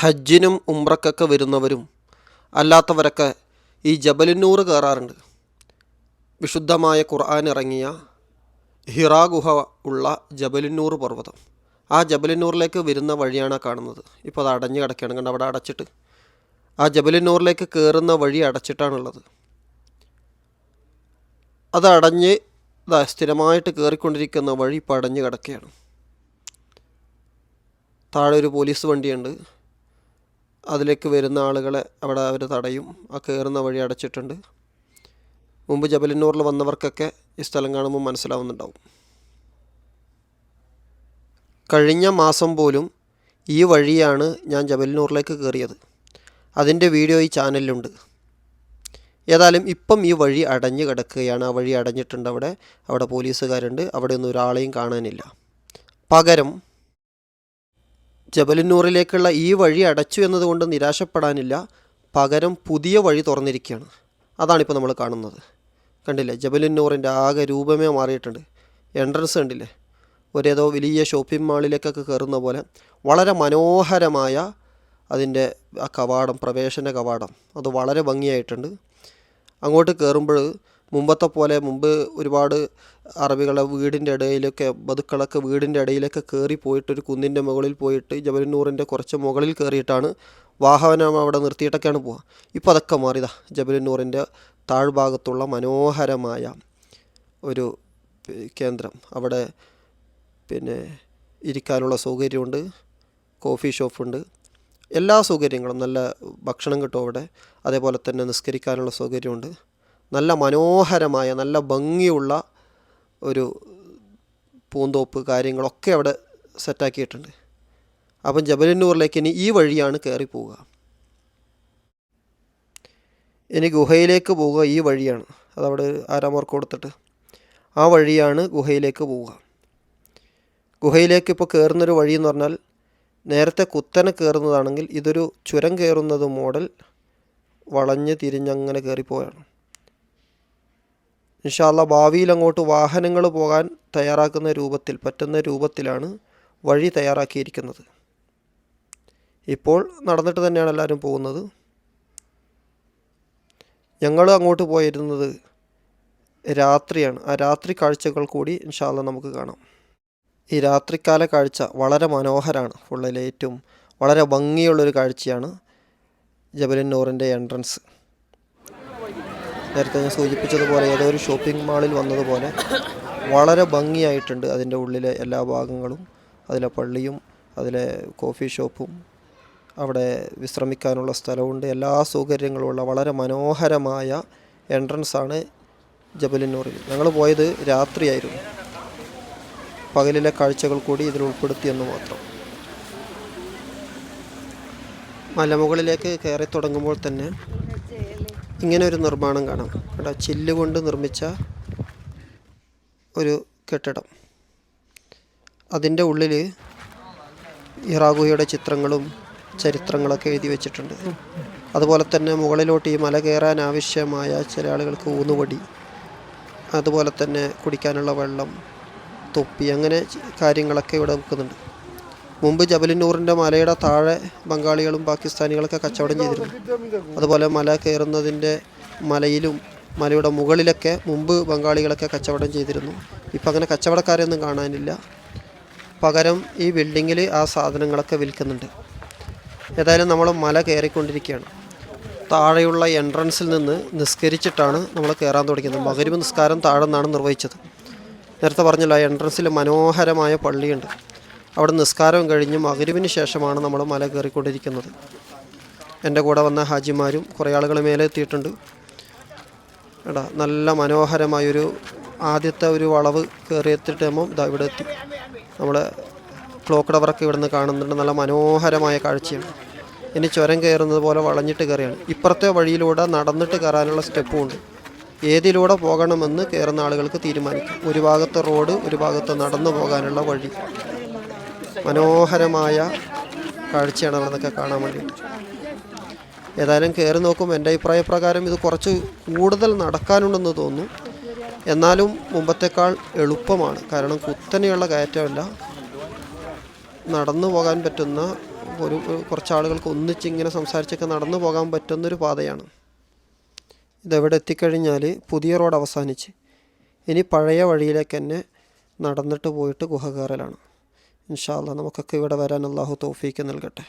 ഹജ്ജിനും ഉംറക്കൊക്കെ വരുന്നവരും അല്ലാത്തവരൊക്കെ ഈ ജബലുന്നൂർ കയറാറുണ്ട്. വിശുദ്ധമായ ഖുർആൻ ഇറങ്ങിയ ഹിറാ ഗുഹ ഉള്ള ജബലുന്നൂർ പർവതം. ആ ജബലിനൂറിലേക്ക് വരുന്ന വഴിയാണ് കാണുന്നത്. ഇപ്പോൾ അത് അടഞ്ഞു കിടക്കുകയാണ്. കണ്ട്? അവിടെ അടച്ചിട്ട്. ആ ജബലിനൂറിലേക്ക് കയറുന്ന വഴി അടച്ചിട്ടാണുള്ളത്. അത് അടഞ്ഞ് സ്ഥിരമായിട്ട് കയറിക്കൊണ്ടിരിക്കുന്ന വഴി ഇപ്പോൾ അടഞ്ഞു കിടക്കുകയാണ്. താഴെ ഒരു പോലീസ് വണ്ടിയുണ്ട്. അതിലേക്ക് വരുന്ന ആളുകളെ അവിടെ അവർ തടയും ആ കയറുന്ന വഴി അടച്ചിട്ടുണ്ട്. മുമ്പ് ജബലിന്നൂറിൽ വന്നവർക്കൊക്കെ ഈ സ്ഥലം കാണുമ്പോൾ മനസ്സിലാവുന്നുണ്ടാവും. കഴിഞ്ഞ മാസം പോലും ഈ വഴിയാണ് ഞാൻ ജബലിനൂറിലേക്ക് കയറിയത്. അതിന്റെ വീഡിയോ ഈ ചാനലിലുണ്ട്. ഏതായാലും ഇപ്പം ഈ വഴി അടഞ്ഞു കിടക്കുകയാണ്. ആ വഴി അടഞ്ഞിട്ടുണ്ട് അവിടെ. അവിടെ പോലീസുകാരുണ്ട്. അവിടെ ഒന്നും ഒരാളെയും കാണാനില്ല. പകരം ജബലിന്നൂറിലേക്കുള്ള ഈ വഴി അടച്ചു എന്നതുകൊണ്ട് നിരാശപ്പെടാനില്ല. പകരം പുതിയ വഴി തുറന്നിരിക്കുകയാണ്. അതാണിപ്പോൾ നമ്മൾ കാണുന്നത്. കണ്ടില്ലേ? ജബലിനൂറിന്റെ ആകെ രൂപമേ മാറിയിട്ടുണ്ട്. എൻട്രൻസ് കണ്ടില്ലേ? ഒരേതോ വലിയ ഷോപ്പിംഗ് മാളിലേക്കൊക്കെ കയറുന്ന പോലെ. വളരെ മനോഹരമായ അതിന്റെ ആ കവാടം പ്രവേശന കവാടം. അത് വളരെ ഭംഗിയായിട്ടുണ്ട്. അങ്ങോട്ട് കയറുമ്പോൾ മുമ്പത്തെ പോലെ മുമ്പ് ഒരുപാട് അറബികളെ വീടിന്റെ ഇടയിലൊക്കെ ബതുക്കളൊക്കെ വീടിന്റെ ഇടയിലൊക്കെ കയറി പോയിട്ട് ഒരു കുന്നിന്റെ മുകളിൽ പോയിട്ട് ജബലിനൂറിന്റെ കുറച്ച് മുകളിൽ കയറിയിട്ടാണ് വാഹനം അവിടെ നിർത്തിയിട്ടൊക്കെയാണ് പോവുക. ഇപ്പോൾ അതൊക്കെ മാറിയതാ ജബലിനൂറിന്റെ താഴ്ഭാഗത്തുള്ള മനോഹരമായ ഒരു കേന്ദ്രം. അവിടെ പിന്നെ ഇരിക്കാനുള്ള സൗകര്യമുണ്ട് കോഫി ഷോപ്പുണ്ട്. എല്ലാ സൗകര്യങ്ങളും നല്ല ഭക്ഷണം കിട്ടും അവിടെ. അതേപോലെ തന്നെ നിസ്കരിക്കാനുള്ള സൗകര്യമുണ്ട്. നല്ല മനോഹരമായ നല്ല ഭംഗിയുള്ള ഒരു പൂന്തോപ്പ് കാര്യങ്ങളൊക്കെ അവിടെ സെറ്റാക്കിയിട്ടുണ്ട്. അപ്പം ജബലന്നൂറിലേക്ക് ഇനി ഈ വഴിയാണ് കയറി പോവുക. ഇനി ഗുഹയിലേക്ക് പോവുക ഈ വഴിയാണ്. അതവിടെ ആരാമർക്ക് കൊടുത്തിട്ട്? ആ വഴിയാണ് ഗുഹയിലേക്ക് പോവുക. ഗുഹയിലേക്ക് ഇപ്പോൾ കയറുന്നൊരു വഴി എന്ന് പറഞ്ഞാൽ നേരത്തെ കുത്തനെ കയറുന്നതാണെങ്കിൽ ഇതൊരു ചുരം കയറുന്നത് മോഡൽ വളഞ്ഞ് തിരിഞ്ഞങ്ങനെ കയറിപ്പോവാണ് ഇൻഷാല്ല ഭാവിയിൽ അങ്ങോട്ട് വാഹനങ്ങൾ പോകാൻ തയ്യാറാക്കുന്ന രൂപത്തിൽ പറ്റുന്ന രൂപത്തിലാണ് വഴി തയ്യാറാക്കിയിരിക്കുന്നത്. ഇപ്പോൾ നടന്നിട്ട് തന്നെയാണ് എല്ലാവരും പോകുന്നത്. ഞങ്ങൾ അങ്ങോട്ട് പോയിരുന്നത് രാത്രിയാണ്. ആ രാത്രി കാഴ്ചകൾ കൂടി ഇൻഷാല്ല നമുക്ക് കാണാം. ഈ രാത്രിക്കാല കാഴ്ച വളരെ മനോഹരമാണ്. ഫുള്ളിൽ ഏറ്റവും വളരെ ഭംഗിയുള്ളൊരു കാഴ്ചയാണ് ജബലിൻ നൂറിന്റെ എൻട്രൻസ്. നേരത്തെ ഞാൻ സൂചിപ്പിച്ചതുപോലെ ഏതോ ഒരു ഷോപ്പിംഗ് മാളിൽ വന്നതുപോലെ വളരെ ഭംഗിയായിട്ടുണ്ട് അതിന്റെ ഉള്ളിലെ എല്ലാ ഭാഗങ്ങളും അതിലെ പള്ളിയും അതിലെ കോഫി ഷോപ്പും. അവിടെ വിശ്രമിക്കാനുള്ള സ്ഥലമുണ്ട്. എല്ലാ സൗകര്യങ്ങളുമുള്ള വളരെ മനോഹരമായ എൻട്രൻസ് ആണ് ജബലിന്നൂറിൽ ഞങ്ങൾ പോയത് രാത്രിയായിരുന്നു. പകലിലെ കാഴ്ചകൾ കൂടി ഇതിൽ ഉൾപ്പെടുത്തിയെന്ന് മാത്രം. മലമുകളിലേക്ക് കയറി തുടങ്ങുമ്പോൾ തന്നെ ഇങ്ങനെ ഒരു നിർമ്മാണം കാണാം. കേട്ടോ ചില്ല് കൊണ്ട് നിർമ്മിച്ച ഒരു കെട്ടിടം. അതിന്റെ ഉള്ളിൽ ഇറാഗുഹയുടെ ചിത്രങ്ങളും ചരിത്രങ്ങളൊക്കെ എഴുതി വെച്ചിട്ടുണ്ട്. അതുപോലെ തന്നെ മുകളിലോട്ട് ഈ മല കയറാൻ ആവശ്യമായ ചില ആളുകൾക്ക് ഊന്നുവടി അതുപോലെ തന്നെ കുടിക്കാനുള്ള വെള്ളം തൊപ്പി അങ്ങനെ കാര്യങ്ങളൊക്കെ ഇവിടെ വെക്കുന്നുണ്ട്. മുമ്പ് ജബലിനൂറിന്റെ മലയുടെ താഴെ ബംഗാളികളും പാകിസ്ഥാനികളൊക്കെ കച്ചവടം ചെയ്തിരുന്നു. അതുപോലെ മല കയറുന്നതിന്റെ മലയിലും മലയുടെ മുകളിലൊക്കെ മുമ്പ് ബംഗാളികളൊക്കെ കച്ചവടം ചെയ്തിരുന്നു. ഇപ്പം അങ്ങനെ കച്ചവടക്കാരെയൊന്നും കാണാനില്ല. പകരം ഈ ബിൽഡിങ്ങിൽ ആ സാധനങ്ങളൊക്കെ വിൽക്കുന്നുണ്ട്. ഏതായാലും നമ്മൾ മല കയറിക്കൊണ്ടിരിക്കുകയാണ്. താഴെയുള്ള എൻട്രൻസിൽ നിന്ന് നിസ്കരിച്ചിട്ടാണ് നമ്മൾ കയറാൻ തുടങ്ങിയത്. മകരുവ് നിസ്കാരം താഴെ നിന്നാണ് നിർവഹിച്ചത്. നേരത്തെ പറഞ്ഞല്ലോ എൻട്രൻസിൽ മനോഹരമായ പള്ളിയുണ്ട്. അവിടെ നിസ്കാരം കഴിഞ്ഞ് മകരുവിന് ശേഷമാണ് നമ്മൾ മല കയറിക്കൊണ്ടിരിക്കുന്നത്. എന്റെ കൂടെ വന്ന ഹാജിമാരും കുറേ ആളുകൾ മേലെ എത്തിയിട്ടുണ്ട്. എടാ നല്ല മനോഹരമായൊരു ആദ്യത്തെ ഒരു വളവ് കയറി എത്തിയിട്ടാകുമ്പോൾ ഇതാ ഇവിടെ എത്തി. നമ്മൾ ക്ലോക്ക് ടവറൊക്കെ ഇവിടുന്ന് കാണുന്നുണ്ട്. നല്ല മനോഹരമായ കാഴ്ചയാണ്. ഇനി ചുരം കയറുന്നത് പോലെ വളഞ്ഞിട്ട് കയറിയാണ്. ഇപ്പുറത്തെ വഴിയിലൂടെ നടന്നിട്ട് കയറാനുള്ള സ്റ്റെപ്പും ഉണ്ട്. ഏതിലൂടെ പോകണമെന്ന് കയറുന്ന ആളുകൾക്ക് തീരുമാനിക്കാം. ഒരു ഭാഗത്ത് റോഡ് ഒരു ഭാഗത്ത് നടന്നു പോകാനുള്ള വഴി. മനോഹരമായ കാഴ്ചയാണ് അവിടെ നിന്നൊക്കെ കാണാൻ വേണ്ടിയിട്ട്. ഏതായാലും കയറി നോക്കും. എന്റെ അഭിപ്രായ പ്രകാരം ഇത് കുറച്ച് കൂടുതൽ നടക്കാനുണ്ടെന്ന് തോന്നുന്നു. എന്നാലും മുമ്പത്തേക്കാൾ എളുപ്പമാണ്. കാരണം കുത്തനെയുള്ള കയറ്റമല്ല. നടന്നു പോകാൻ പറ്റുന്ന ഒരു കുറച്ച് ആളുകൾക്ക് ഒന്നിച്ച് ഇങ്ങനെ സംസാരിച്ചൊക്കെ നടന്നു പോകാൻ പറ്റുന്നൊരു പാതയാണ്. ഇതെവിടെ എത്തിക്കഴിഞ്ഞാൽ പുതിയ റോഡ് അവസാനിച്ച്. ഇനി പഴയ വഴിയിലേക്ക് തന്നെ നടന്നിട്ട് പോയിട്ട് ഗുഹ കയറലാണ്. ഇൻഷാല്ല നമുക്കൊക്കെ ഇവിടെ വരാൻ അള്ളാഹു തോഫീക്ക് നൽകട്ടെ.